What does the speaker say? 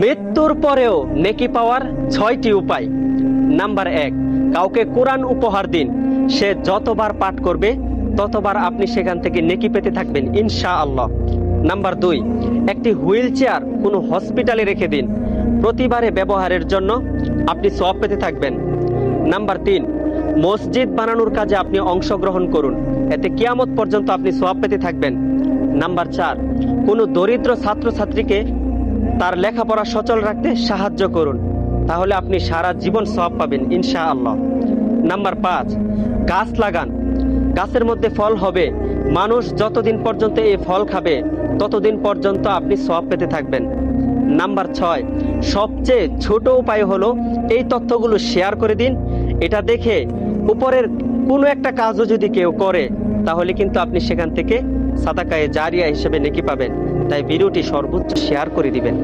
মৃত্যুর পরেও নেকি পাওয়ার ছয়টি উপায়। নাম্বার এক, কাউকে কোরআন উপহার দিন। সে যতবার পাঠ করবে, ততবার আপনি সেখান থেকে নেকি পেতে থাকবেন ইনশা আল্লাহ নাম্বার দুই, একটি হুইল চেয়ার কোনো হসপিটালে রেখে দিন। প্রতিবারে ব্যবহারের জন্য আপনি সব পেতে থাকবেন। নাম্বার তিন, মসজিদ বানানোর কাজে আপনি অংশগ্রহণ করুন। এতে কিয়ামত পর্যন্ত আপনি সব পেতে থাকবেন। নাম্বার চার, কোনো দরিদ্র ছাত্রছাত্রীকে তার লেখাপড়া সচল রাখতে সাহায্য করুন। তাহলে আপনি সারা জীবন সব পাবেন ইনশা আল্লাহ নাম্বার পাঁচ, গাছ লাগান। গাছের মধ্যে ফল হবে। মানুষ যতদিন পর্যন্ত এই ফল খাবে, ততদিন পর্যন্ত আপনি সব পেতে থাকবেন। নাম্বার ছয়, সবচেয়ে ছোট উপায় হলো এই তথ্যগুলো শেয়ার করে দিন। এটা দেখে উপরের কোনো একটা কাজও যদি কেউ করে, তাহলে কিন্তু আপনি সেখান থেকে সাদাকায়ে জারিয়া হিসেবে নেকি পাবেন। তাই ভিডিওটি সর্বোচ্চ শেয়ার করে দিবেন।